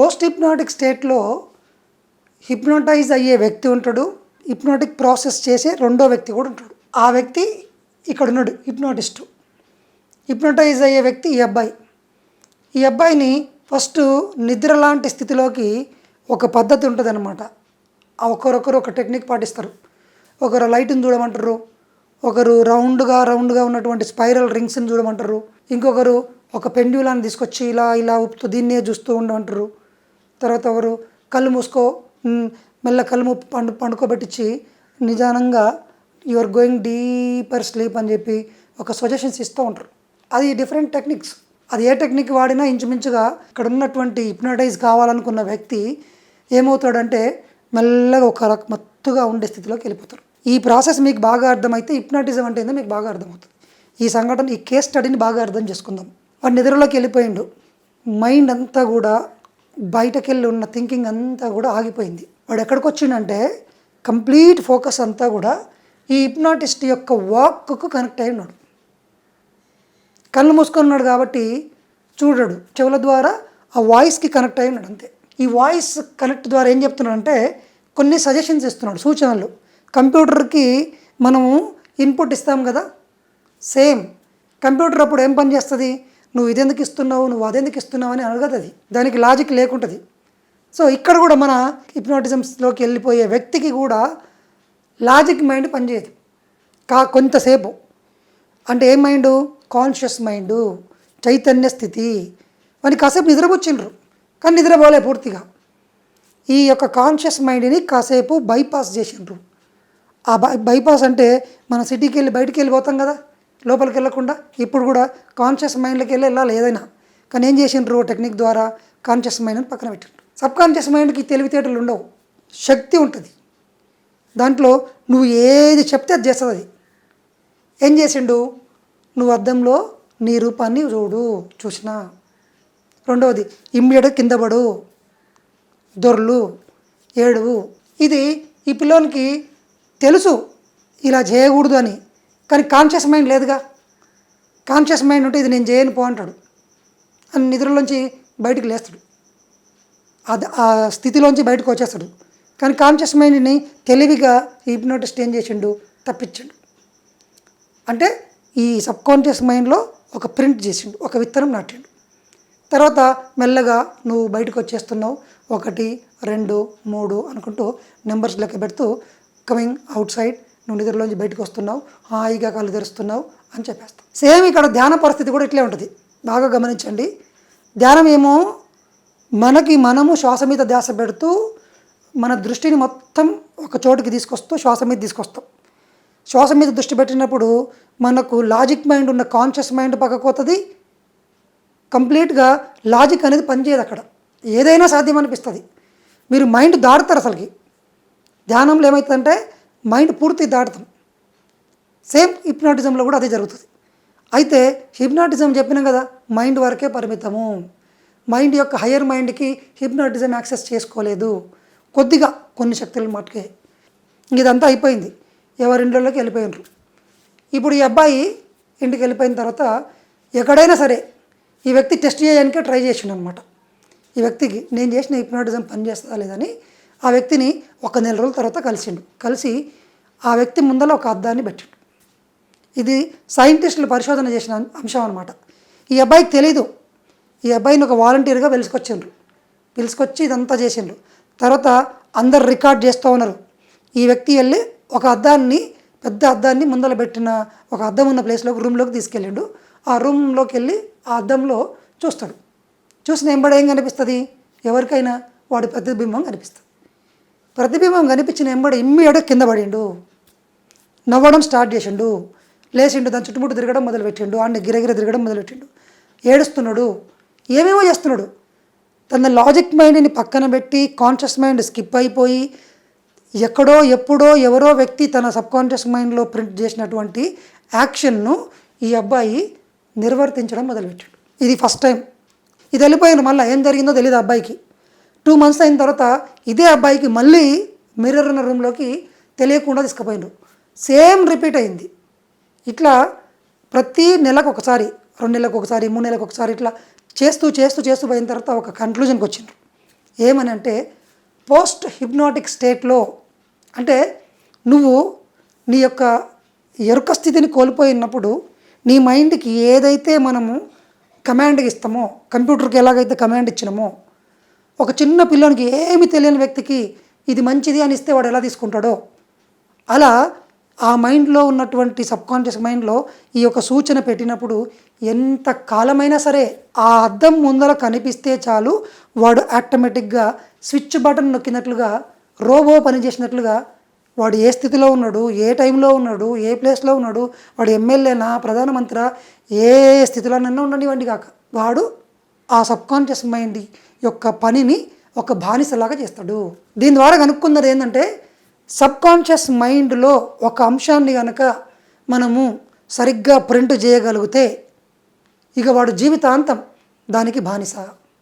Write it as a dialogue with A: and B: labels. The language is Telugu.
A: పోస్ట్ హిప్నాటిక్ స్టేట్లో హిప్నోటైజ్ అయ్యే వ్యక్తి ఉంటాడు. హిప్నోటిక్ ప్రాసెస్ చేసే రెండో వ్యక్తి కూడా ఉంటాడు. ఆ వ్యక్తి ఇక్కడ ఉన్నాడు హిప్నోటిస్టు. హిప్నోటైజ్ అయ్యే వ్యక్తి ఈ అబ్బాయి. ఈ అబ్బాయిని ఫస్ట్ నిద్ర లాంటి స్థితిలోకి ఒక పద్ధతి ఉంటుంది అనమాట ఒకరొకరు ఒక టెక్నిక్ పాటిస్తారు. ఒకరు లైట్ని చూడమంటారు ఒకరు రౌండ్గా రౌండ్గా ఉన్నటువంటి స్పైరల్ రింగ్స్ని చూడమంటారు ఇంకొకరు ఒక పెండ్యులాన్ని తీసుకొచ్చి ఇలా ఇలా ఉప్పుతూ దీన్నే చూస్తూ ఉండమంటారు. తర్వాత ఎవరు కళ్ళు మూసుకో మెల్ల కళ్ళు మూపు పండు పండుకోబెట్టించి నిదానంగా you are going deeper sleep అని చెప్పి ఒక సజెషన్స్ ఇస్తూ ఉంటారు. అది డిఫరెంట్ టెక్నిక్స్ అది ఏ టెక్నిక్ వాడినా ఇంచుమించుగా ఇక్కడ ఉన్నటువంటి హిప్నటైజ్ కావాలనుకున్న వ్యక్తి ఏమవుతాడంటే మెల్లగా ఒక రక మత్తుగా ఉండే స్థితిలోకి వెళ్ళిపోతారు ఈ ప్రాసెస్ మీకు బాగా అర్థమైతే హిప్నాటిజం అంటే ఏందో మీకు బాగా అర్థమవుతుంది. ఈ సంఘటన ఈ కేస్ స్టడీని బాగా అర్థం చేసుకుందాం. వాడు నిద్రలోకి వెళ్ళిపోయిండు. మైండ్ అంతా కూడా బయటకెళ్ళి ఉన్న థింకింగ్ అంతా కూడా ఆగిపోయింది. వాడు ఎక్కడికి వచ్చిందంటే కంప్లీట్ ఫోకస్ అంతా కూడా ఈ హిప్నాటిస్ట్ యొక్క వాక్కు కనెక్ట్ అయి ఉన్నాడు. కళ్ళు మూసుకొని ఉన్నాడు కాబట్టి చూడడు. చెవుల ద్వారా ఆ వాయిస్కి కనెక్ట్ అయి ఉన్నాడు అంతే. ఈ వాయిస్ కనెక్ట్ ద్వారా ఏం చెప్తున్నాడంటే కొన్ని సజెషన్స్ ఇస్తున్నాడు సూచనలు. కంప్యూటర్కి మనము ఇన్పుట్ ఇస్తాం కదా? సేమ్ కంప్యూటర్ అప్పుడు ఏం పని చేస్తుంది? నువ్వు ఇదెందుకు ఇస్తున్నావు? నువ్వు అదెందుకు ఇస్తున్నావు అని అడగదు అది. దానికి లాజిక్ లేకుంటుంది. సో ఇక్కడ కూడా మన హిప్నాటిజమ్స్లోకి వెళ్ళిపోయే వ్యక్తికి కూడా లాజిక్ మైండ్ పనిచేయదు. కా కొంతసేపు. అంటే ఏ మైండు కాన్షియస్ మైండు చైతన్య స్థితి. అని కాసేపు నిద్రపోచ్చిండ్రు. కానీ నిద్రపోలే పూర్తిగా. ఈ యొక్క కాన్షియస్ మైండ్ని కాసేపు బైపాస్ చేసిండ్రు. ఆ బై బైపాస్ అంటే మన సిటీకి వెళ్ళి బయటికి వెళ్ళిపోతాం కదా. లోపలికి వెళ్ళకుండా ఇప్పుడు కూడా కాన్షియస్ మైండ్కి వెళ్ళి వెళ్ళాలి ఏదైనా. కానీ ఏం చేసిండ్రు? టెక్నిక్ ద్వారా కాన్షియస్ మైండ్ని పక్కన పెట్టిండ్రు. సబ్ కాన్షియస్ మైండ్కి తెలివితేటలు ఉండవు. శక్తి ఉంటుంది. దాంట్లో నువ్వు ఏది చెప్తే అది చేస్తుంది అది. ఏం చేసిండు? నువ్వు అద్దంలో నీ రూపాన్ని చూడు చూసినా. రెండవది ఇమ్మీడియట్ కింద పడు దొర్లు ఏడువు. ఇది ఈ పిల్లోనికి తెలుసు. ఇలా చేయకూడదు అని. కానీ కాన్షియస్ మైండ్ లేదుగా. కాన్షియస్ మైండ్ ఉంటే ఇది నేను చేయను పో అంటాడు. అని నిద్రలోంచి బయటకు లేస్తాడు. అది ఆ స్థితిలోంచి బయటకు వచ్చేస్తాడు. కానీ కాన్షియస్ మైండ్ని తెలివిగా హిప్నోటిస్ట్ ఏం చేసిండు? తప్పించిండు. అంటే ఈ సబ్ కాన్షియస్ మైండ్లో ఒక ప్రింట్ చేసిండు ఒక విత్తనం నాటిండు. తర్వాత మెల్లగా నువ్వు బయటకు వచ్చేస్తున్నావు. ఒకటి రెండు మూడు అనుకుంటూ నెంబర్స్ లెక్క పెడుతూ కమింగ్ అవుట్ సైడ్ నువ్వు నిద్రలోంచి బయటకు వస్తున్నావు హాయిగా కళ్ళు తెరుస్తున్నావు అని చెప్పేస్తావు సేమ్ ఇక్కడ ధ్యాన పరిస్థితి కూడా ఇట్లే ఉంటుంది. బాగా గమనించండి. ధ్యానం ఏమో మనకి మనము శ్వాస మీద ధ్యాస పెడుతూ మన దృష్టిని మొత్తం ఒక చోటుకి తీసుకొస్తూ శ్వాస మీద తీసుకొస్తాం. శ్వాస మీద దృష్టి పెట్టినప్పుడు మనకు లాజిక్ మైండ్ ఉన్న కాన్షియస్ మైండ్ పక్కకు కంప్లీట్గా లాజిక్ అనేది పనిచేయదు అక్కడ. ఏదైనా సాధ్యం అనిపిస్తుంది. మీరు మైండ్ దాటుతారు అసలుకి. ధ్యానంలో ఏమవుతుందంటే మైండ్ పూర్తి దాటుతాం సేమ్ హిప్నాటిజంలో కూడా అదే జరుగుతుంది. అయితే హిప్నాటిజం చెప్పినాం కదా మైండ్ వరకే పరిమితము. మైండ్ యొక్క హయ్యర్ మైండ్కి హిప్నాటిజం యాక్సెస్ చేసుకోలేదు. కొద్దిగా కొన్ని శక్తులు మట్టుకే ఇదంతా అయిపోయింది. ఎవరింట్లోకి వెళ్ళిపోయినరు. ఇప్పుడు ఈ అబ్బాయి ఇంటికి వెళ్ళిపోయిన తర్వాత ఎక్కడైనా సరే ఈ వ్యక్తి టెస్ట్ చేయడానికే ట్రై చేసిండు అనమాట ఈ వ్యక్తికి నేను చేసిన హిప్నాటిజం పనిచేస్తుందా లేదని ఆ వ్యక్తిని ఒక నెల రోజుల తర్వాత కలిసిండు. కలిసి ఆ వ్యక్తి ముందర ఒక అద్దాన్ని పెట్టిండు. ఇది సైంటిస్టులు పరిశోధన చేసిన అంశం అనమాట ఈ అబ్బాయికి తెలీదు. ఈ అబ్బాయిని ఒక వాలంటీర్గా పిలుచుకొచ్చిండ్రు పిలుచుకొచ్చి ఇదంతా చేసిండ్రు. తర్వాత అందరు రికార్డ్ చేస్తూ ఉన్నారు. ఈ వ్యక్తి వెళ్ళి ఒక అద్దాన్ని పెద్ద అద్దాన్ని ముందర పెట్టిన ఒక అద్దం ఉన్న ప్లేస్లోకి రూమ్లోకి తీసుకెళ్ళిండు. ఆ రూమ్లోకి వెళ్ళి ఆ అద్దంలో చూస్తాడు. చూసిన ఎంబడి ఏం కనిపిస్తుంది? ఎవరికైనా వాడి ప్రతిబింబం కనిపిస్తుంది. ప్రతిబింబం కనిపించిన ఎంబడి ఇమ్మీడియట్ కింద పడిండు. నవ్వడం స్టార్ట్ చేసిండు. లేచిండు దాని చుట్టుముట్టు తిరగడం మొదలుపెట్టిండు. ఆడిని గిరగిర తిరగడం మొదలుపెట్టిండు. ఏడుస్తున్నాడు. ఏమేమో చేస్తున్నాడు? తన లాజిక్ మైండ్ని పక్కన పెట్టి కాన్షియస్ మైండ్ స్కిప్ అయిపోయి ఎక్కడో ఎప్పుడో ఎవరో వ్యక్తి తన సబ్కాన్షియస్ మైండ్లో ప్రింట్ చేసినటువంటి యాక్షన్ను ఈ అబ్బాయి నిర్వర్తించడం మొదలుపెట్టాడు. ఇది ఫస్ట్ టైం. ఇది వెళ్ళిపోయింది మళ్ళీ. ఏం జరిగిందో తెలియదు అబ్బాయికి. టూ మంత్స్ అయిన తర్వాత ఇదే అబ్బాయికి మళ్ళీ మిర్రర్ ఉన్న రూమ్లోకి తెలియకుండా తీసుకుపోయినారు సేమ్ రిపీట్ అయింది. ఇట్లా ప్రతి నెలకు ఒకసారి రెండు నెలలకు ఒకసారి మూడు నెలలకు ఒకసారి ఇట్లా చేస్తూ చేస్తూ చేస్తూ పోయిన తర్వాత ఒక కన్క్లూజన్కి వచ్చిండ్రు. ఏమని అంటే పోస్ట్ హిప్నాటిక్ స్టేట్లో అంటే నువ్వు నీ యొక్క ఎరుక స్థితిని కోల్పోయినప్పుడు నీ మైండ్కి ఏదైతే మనము కమాండ్ ఇస్తామో కంప్యూటర్కి ఎలాగైతే కమాండ్ ఇచ్చినామో ఒక చిన్న పిల్లోనికి ఏమి తెలియని వ్యక్తికి ఇది మంచిది అని ఇస్తే వాడు ఎలా తీసుకుంటాడో? అలా ఆ మైండ్లో ఉన్నటువంటి సబ్కాన్షియస్ మైండ్లో ఈ యొక్క సూచన పెట్టినప్పుడు ఎంత కాలమైనా సరే ఆ అద్దం ముందర కనిపిస్తే చాలు వాడు ఆటోమేటిక్గా స్విచ్ బటన్ నొక్కినట్లుగా రోబో పనిచేసినట్లుగా వాడు ఏ స్థితిలో ఉన్నాడు ఏ టైంలో ఉన్నాడు ఏ ప్లేస్లో ఉన్నాడు వాడు ఎమ్మెల్యేనా ప్రధానమంత్రి ఏ స్థితిలోనైనా ఉండనివ్వండి కాక. వాడు ఆ సబ్కాన్షియస్ మైండ్ యొక్క పనిని ఒక బానిసలాగా చేస్తాడు. దీని ద్వారా కనుక్కున్నది ఏంటంటే సబ్కాన్షియస్ మైండ్లో ఒక అంశాన్ని కనుక మనము సరిగ్గా ప్రింట్ చేయగలిగితే ఇక వాడు జీవితాంతం దానికి బానిస.